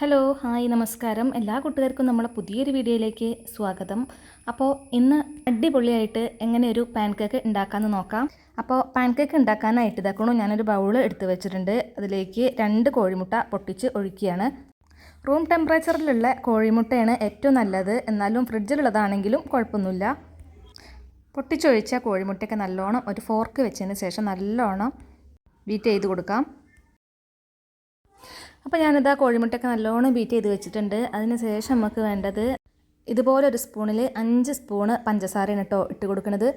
Hello hi നമസ്കാരം. എല്ലാ കൂട്ടുകാർക്കും നമ്മളെ പുതിയൊരു വീഡിയോയിലേക്ക് സ്വാഗതം. അപ്പോൾ ഇന്ന് അടിപൊളിയായിട്ട് എങ്ങനെ ഒരു പാൻ കേക്ക് ഉണ്ടാക്കാമെന്ന് നോക്കാം. അപ്പോൾ പാൻ കേക്ക് ഉണ്ടാക്കാനായിട്ട് ഇതാക്കണു ഞാനൊരു ബൗൾ എടുത്ത് വെച്ചിട്ടുണ്ട്. അതിലേക്ക് രണ്ട് കോഴിമുട്ട പൊട്ടിച്ച് ഒഴിക്കുകയാണ്. റൂം ടെമ്പറേച്ചറിലുള്ള കോഴിമുട്ടയാണ് ഏറ്റവും നല്ലത്. എന്നാലും ഫ്രിഡ്ജിലുള്ളതാണെങ്കിലും കുഴപ്പമൊന്നുമില്ല. പൊട്ടിച്ചൊഴിച്ച കോഴിമുട്ടയൊക്കെ നല്ലോണം ഒരു ഫോർക്ക് വെച്ചതിന് ശേഷം നല്ലോണം ബീറ്റ് ചെയ്ത് കൊടുക്കാം. അപ്പോൾ ഞാനിതാ കോഴിമുട്ടയൊക്കെ നല്ലോണം ബീറ്റ് ചെയ്ത് വെച്ചിട്ടുണ്ട്. അതിന് ശേഷം നമുക്ക് വേണ്ടത് ഇതുപോലെ ഒരു സ്പൂണിൽ അഞ്ച് സ്പൂണ് പഞ്ചസാരയാണ് കേട്ടോ ഇട്ട് കൊടുക്കുന്നത്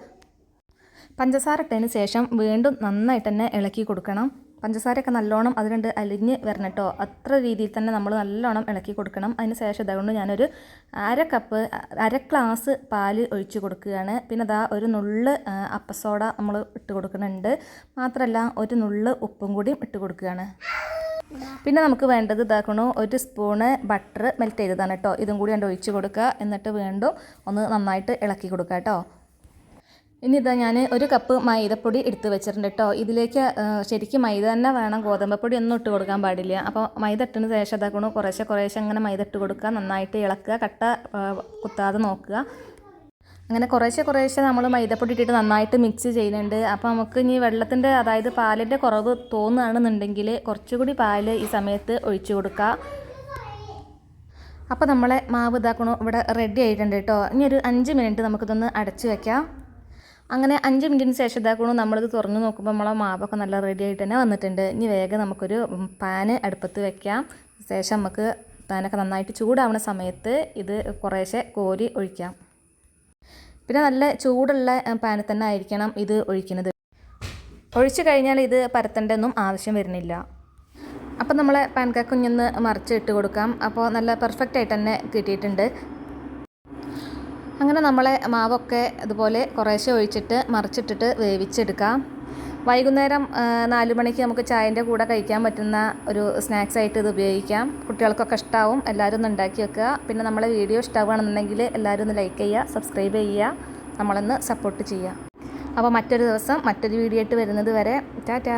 പഞ്ചസാര ഇട്ടതിന് ശേഷം വീണ്ടും നന്നായിട്ട് തന്നെ ഇളക്കി കൊടുക്കണം. പഞ്ചസാരയൊക്കെ നല്ലോണം അതിലുണ്ട് അലിഞ്ഞ് വരണം കേട്ടോ. അത്ര രീതിയിൽ തന്നെ നമ്മൾ നല്ലോണം ഇളക്കി കൊടുക്കണം. അതിന് ശേഷം അതുകൊണ്ട് ഞാനൊരു അര കപ്പ് അര ഗ്ലാസ് പാൽ ഒഴിച്ച് കൊടുക്കുകയാണ്. പിന്നെ അതാ ഒരു നുള്ള് അപ്പസോഡ നമ്മൾ ഇട്ട് കൊടുക്കുന്നുണ്ട്. മാത്രമല്ല ഒരു നുള്ള് ഉപ്പും കൂടിയും ഇട്ട് കൊടുക്കുകയാണ്. പിന്നെ നമുക്ക് വേണ്ടത് ഇതാക്കണു ഒരു സ്പൂണ് ബട്ടർ മെൽറ്റ് ചെയ്തതാണ് കേട്ടോ ഇതും കൂടി കണ്ട് ഒഴിച്ച് കൊടുക്കുക. എന്നിട്ട് വീണ്ടും ഒന്ന് നന്നായിട്ട് ഇളക്കി കൊടുക്കുക കേട്ടോ ഇനി ഇതാ ഞാൻ ഒരു കപ്പ് മൈദപ്പൊടി എടുത്ത് വെച്ചിട്ടുണ്ട് കേട്ടോ ഇതിലേക്ക് ശരിക്കും മൈദ തന്നെ വേണം. ഗോതമ്പപ്പൊടി ഒന്നും ഇട്ട് കൊടുക്കാൻ പാടില്ല. അപ്പോൾ മൈദ ഇട്ടതിന് ശേഷം ഇതാക്കണു. കുറേശ്ശെ കുറേശ്ശെ അങ്ങനെ മൈദ ഇട്ട് കൊടുക്കുക. നന്നായിട്ട് ഇളക്കുക. കട്ട കുത്താതെ നോക്കുക. അങ്ങനെ കുറേശ്ശെ കുറേശ്ശെ നമ്മൾ മൈദപ്പൊടി ഇട്ടിട്ട് നന്നായിട്ട് മിക്സ് ചെയ്യുന്നുണ്ട്. അപ്പോൾ നമുക്ക് ഇനി വെള്ളത്തിന്റെ അതായത് പാലിന്റെ കുറവ് തോന്നുകയാണെന്നുണ്ടെങ്കിൽ കുറച്ചുകൂടി പാൽ ഈ സമയത്ത് ഒഴിച്ചു കൊടുക്കുക. അപ്പോൾ നമ്മളെ മാവ് ഇതാക്കണോ. ഇവിടെ റെഡി ആയിട്ടുണ്ട് കേട്ടോ ഇനി ഒരു അഞ്ച് മിനിറ്റ് നമുക്കിതൊന്ന് അടച്ചു വെക്കാം. അങ്ങനെ അഞ്ച് മിനിറ്റിന് ശേഷം ഇതാക്കണു. നമ്മളിത് തുറന്നു നോക്കുമ്പോൾ നമ്മളെ മാവൊക്കെ നല്ല റെഡി ആയിട്ട് തന്നെ വന്നിട്ടുണ്ട്. ഇനി വേഗം നമുക്കൊരു പാന് അടുപ്പത്ത് വെക്കാം. ശേഷം നമുക്ക് പാനൊക്കെ നന്നായിട്ട് ചൂടാവുന്ന സമയത്ത് ഇത് കുറേശ്ശെ കോരി ഒഴിക്കാം. പിന്നെ നല്ല ചൂടുള്ള പാനിൽ തന്നെ ആയിരിക്കണം ഇത് ഒഴിക്കുന്നത്. ഒഴിച്ചു കഴിഞ്ഞാൽ ഇത് പരത്തേണ്ടതൊന്നും ആവശ്യം വരുന്നില്ല. അപ്പോൾ നമ്മൾ പാൻ കുഞ്ഞൊന്ന് മറിച്ച് ഇട്ട് കൊടുക്കാം. അപ്പോൾ നല്ല പെർഫെക്റ്റ് ആയിട്ട് തന്നെ കിട്ടിയിട്ടുണ്ട്. അങ്ങനെ നമ്മളെ മാവൊക്കെ അതുപോലെ കുറേശ്ശെ ഒഴിച്ചിട്ട് മറിച്ചിട്ടിട്ട് വേവിച്ചെടുക്കാം. വൈകുന്നേരം നാല് മണിക്ക് നമുക്ക് ചായന്റെ കൂടെ കഴിക്കാൻ പറ്റുന്ന ഒരു സ്നാക്സ് ആയിട്ട് ഇത് ഉപയോഗിക്കാം. കുട്ടികൾക്കൊക്കെ ഇഷ്ടമാവും എല്ലാവരും ഒന്ന് ഉണ്ടാക്കി വെക്കുക. പിന്നെ നമ്മളെ വീഡിയോ ഇഷ്ടമാവുകയാണെന്നുണ്ടെങ്കിൽ എല്ലാവരും ഒന്ന് ലൈക്ക് ചെയ്യുക സബ്സ്ക്രൈബ് ചെയ്യുക നമ്മളൊന്ന് സപ്പോർട്ട് ചെയ്യുക. അപ്പോൾ മറ്റൊരു ദിവസം മറ്റൊരു വീഡിയോ ആയിട്ട് വരുന്നത് വരെ ടാറ്റാ!